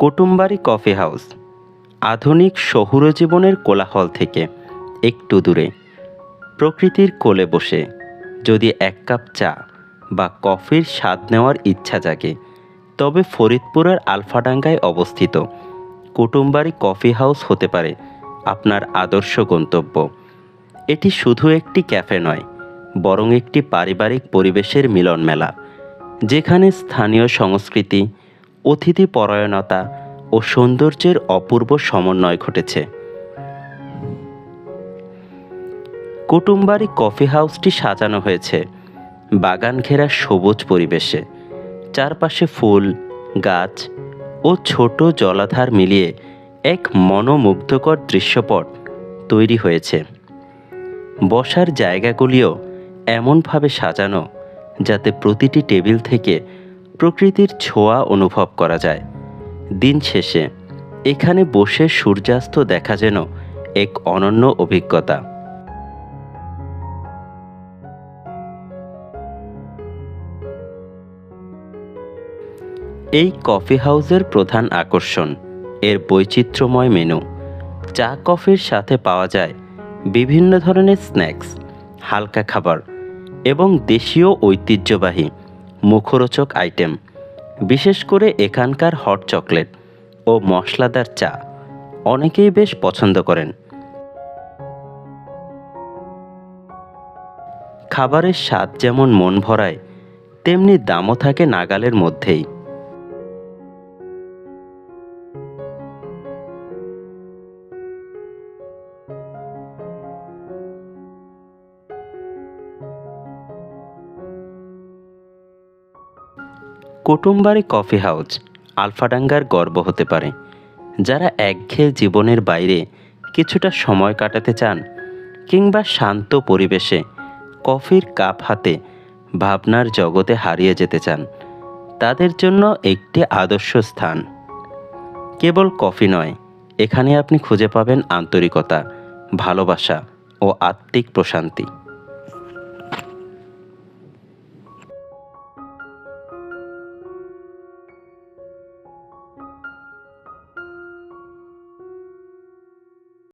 Kutumbari coffee house, আধুনিক শহুর জীবনের কোলাহল থেকে একটু দূরে। প্রকৃতির কোলে বসে যদি এক কাপ চা বা কফির স্বাদ নেওয়ার ইচ্ছা জাগে, তবে ফরিদপুরের আলফাডাঙ্গায় অবস্থিত কুটুম্বারি কফি হাউস হতে পারে আপনার আদর্শ গন্তব্য। এটি শুধু একটি ক্যাফে নয়, বরং একটি পারিবারিক পরিবেশের মিলন মেলা যেখানে স্থানীয় সংস্কৃতি অতিথি পরায়ণতা ও সৌন্দর্যের অপূর্ব সমন্বয় ঘটেছে। কুটুম্বারি কফি হাউসটি সাজানো হয়েছে। বাগান ঘেরা সবুজ পরিবেশে। চারপাশে ফুল, গাছ ও ছোট জলাধার মিলিয়ে এক মনোমুগ্ধকর দৃশ্যপট তৈরি হয়েছে। বসার জায়গাগুলিও এমনভাবে সাজানো যাতে প্রতিটি টেবিল থেকে প্রকৃতির ছোঁয়া অনুভব করা যায়। দিন শেষে, এখানে বসে সূর্যাস্ত দেখা যেন এক অনন্য অভিজ্ঞতা। এই কফি হাউসের প্রধান আকর্ষণ, এর বৈচিত্র্যময় মেনু। চা কফির সাথে পাওয়া যায় বিভিন্ন ধরনের স্ন্যাক্স, হালকা খাবার এবং দেশীয় ঐতিহ্যবাহী মুখরোচক আইটেম, বিশেষ করে এখানকার হট চকলেট ও মশলাদার চা। অনেকেই বেশ পছন্দ করেন। খাবারের স্বাদ যেমন মন ভরায়, তেমনি দামও থাকে নাগালের মধ্যেই। কুটুম্বারি কফি হাউস আলফাডাঙ্গার গর্ব হতে পারে। যারা একঘেয়ে জীবনের বাইরে কিছুটা সময় কাটাতে চান কিংবা শান্ত পরিবেশে কফির কাপ হাতে ভাবনার জগতে হারিয়ে যেতে চান, তাদের জন্য একটি আদর্শ স্থান। কেবল কফি নয়, এখানে আপনি খুঁজে পাবেন আন্তরিকতা, ভালোবাসা ও আত্মিক প্রশান্তি।